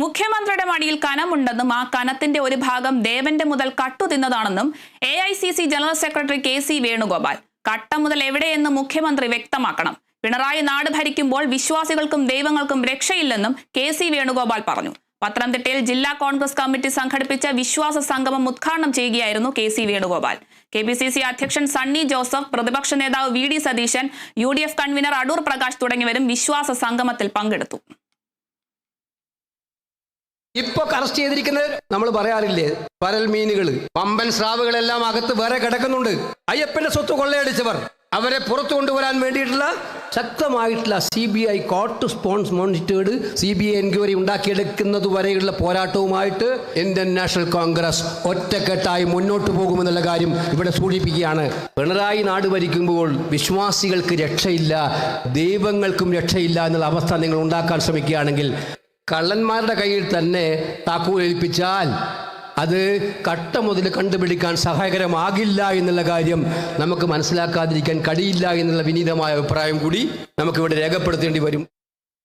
മുഖ്യമന്ത്രിയുടെ മടിയിൽ കനമുണ്ടെന്നും ആ കനത്തിന്റെ ഒരു ഭാഗം ദേവന്റെ മുതൽ കട്ടു തിന്നതാണെന്നും A I C C general secretary K C Venugopal. കട്ട മുതൽ എവിടെയെന്ന് മുഖ്യമന്ത്രി വ്യക്തമാക്കണം. പിണറായി നാട് ഭരിക്കുമ്പോൾ വിശ്വാസികൾക്കും ദൈവങ്ങൾക്കും രക്ഷയില്ലെന്നും കെ സി വേണുഗോപാൽ പറഞ്ഞു. പത്തനംതിട്ടയിൽ ജില്ലാ കോൺഗ്രസ് കമ്മിറ്റി സംഘടിപ്പിച്ച വിശ്വാസ സംഗമം ഉദ്ഘാടനം ചെയ്യുകയായിരുന്നു K C Venugopal. K P C C അധ്യക്ഷൻ സണ്ണി ജോസഫ് പ്രതിപക്ഷ നേതാവ് V D Satheesan U D F convener Adoor Prakash തുടങ്ങിയവരും വിശ്വാസ സംഗമത്തിൽ പങ്കെടുത്തു. ഇപ്പൊ അറസ്റ്റ് ചെയ്തിരിക്കുന്നത് നമ്മൾ പറയാറില്ലേ? പരൽ മീനുകൾ പമ്പൻ സ്രാവുകളെല്ലാം അകത്ത് വേറെ കിടക്കുന്നുണ്ട്. അയ്യപ്പന്റെ സ്വത്ത് കൊള്ളയടിച്ചവർ. അവരെ പുറത്തു കൊണ്ടുവരാൻ വേണ്ടിയിട്ടുള്ള ശക്തമായിട്ടുള്ള C B I court sponsored monitored C B I enquiry ഉണ്ടാക്കിയെടുക്കുന്നത് വരെയുള്ള പോരാട്ടവുമായിട്ട് ഇന്ത്യൻ നാഷണൽ കോൺഗ്രസ് ഒറ്റക്കെട്ടായി മുന്നോട്ട് പോകുമെന്നുള്ള കാര്യം ഇവിടെ സൂചിപ്പിക്കുകയാണ്. പിണറായി നാട് ഭരിക്കുമ്പോൾ വിശ്വാസികൾക്ക് രക്ഷയില്ല ദൈവങ്ങൾക്കും രക്ഷയില്ല എന്നുള്ള അവസ്ഥ നിങ്ങൾ ഉണ്ടാക്കാൻ ശ്രമിക്കുകയാണെങ്കിൽ കള്ളന്മാരുടെ കയ്യിൽ തന്നെ താക്കോൽ ഏൽപ്പിച്ചാൽ അത് കട്ട മുതൽ കണ്ടുപിടിക്കാൻ സഹായകരമാകില്ല എന്നുള്ള കാര്യം നമുക്ക് മനസ്സിലാക്കാതിരിക്കാൻ കഴിയില്ല എന്നുള്ള വിനീതമായ അഭിപ്രായം കൂടി നമുക്കിവിടെ രേഖപ്പെടുത്തേണ്ടി വരും.